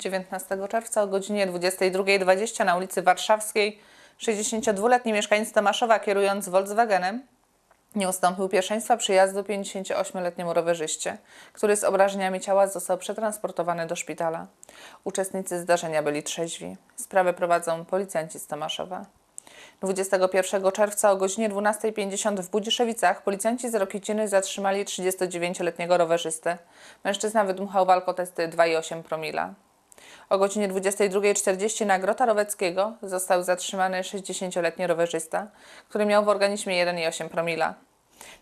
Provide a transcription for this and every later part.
19 czerwca o godzinie 22.20 na ulicy Warszawskiej 62-letni mieszkaniec Tomaszowa kierując Volkswagenem nie ustąpił pierwszeństwa przyjazdu 58-letniemu rowerzyście, który z obrażeniami ciała został przetransportowany do szpitala. Uczestnicy zdarzenia byli trzeźwi. Sprawę prowadzą policjanci z Tomaszowa. 21 czerwca o godzinie 12.50 w Budziszewicach policjanci z Rokiciny zatrzymali 39-letniego rowerzystę. Mężczyzna wydmuchał w alkotesty 2,8 promila. O godzinie 22.40 na Grota Roweckiego został zatrzymany 60-letni rowerzysta, który miał w organizmie 1,8 promila.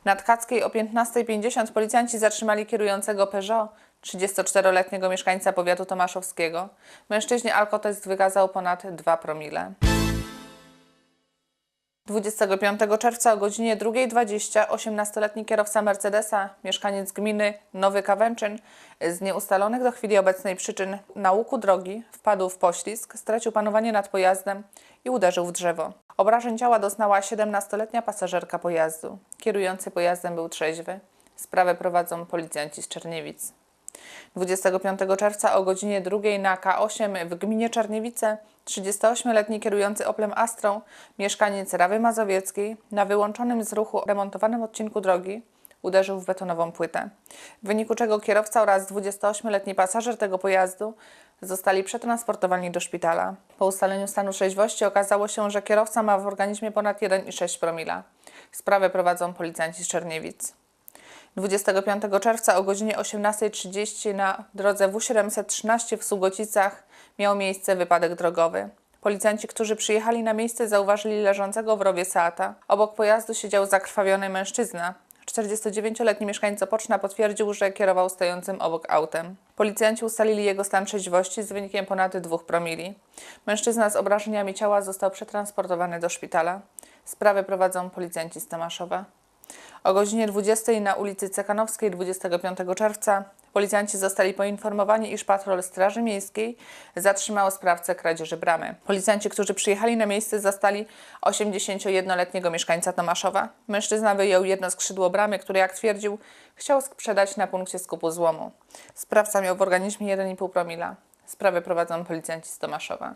Na Tkackiej o 15.50 policjanci zatrzymali kierującego Peugeot 34-letniego mieszkańca powiatu tomaszowskiego. Mężczyźnie alkotest wykazał ponad 2 promile. 25 czerwca o godzinie 2.20 18-letni kierowca Mercedesa, mieszkaniec gminy Nowy Kawęczyn, z nieustalonych do chwili obecnej przyczyn na łuku drogi wpadł w poślizg, stracił panowanie nad pojazdem i uderzył w drzewo. Obrażeń ciała doznała 17-letnia pasażerka pojazdu. Kierujący pojazdem był trzeźwy. Sprawę prowadzą policjanci z Czerniewic. 25 czerwca o godzinie 2 na K8 w gminie Czarniewice 38-letni kierujący Oplem Astrą, mieszkaniec Rawy Mazowieckiej, na wyłączonym z ruchu remontowanym odcinku drogi uderzył w betonową płytę, w wyniku czego kierowca oraz 28-letni pasażer tego pojazdu zostali przetransportowani do szpitala. Po ustaleniu stanu trzeźwości okazało się, że kierowca ma w organizmie ponad 1,6 promila. Sprawę prowadzą policjanci z Czerniewic. 25 czerwca o godzinie 18.30 na drodze W713 w Sugocicach miał miejsce wypadek drogowy. Policjanci, którzy przyjechali na miejsce, zauważyli leżącego w rowie Seata. Obok pojazdu siedział zakrwawiony mężczyzna. 49-letni mieszkańc Opoczna potwierdził, że kierował stojącym obok autem. Policjanci ustalili jego stan trzeźwości z wynikiem ponad 2 promili. Mężczyzna z obrażeniami ciała został przetransportowany do szpitala. Sprawę prowadzą policjanci z Tomaszowa. O godzinie 20 na ulicy Cekanowskiej 25 czerwca policjanci zostali poinformowani, iż patrol Straży Miejskiej zatrzymał sprawcę kradzieży bramy. Policjanci, którzy przyjechali na miejsce, zastali 81-letniego mieszkańca Tomaszowa. Mężczyzna wyjął jedno skrzydło bramy, które, jak twierdził, chciał sprzedać na punkcie skupu złomu. Sprawca miał w organizmie 1,5 promila. Sprawę prowadzą policjanci z Tomaszowa.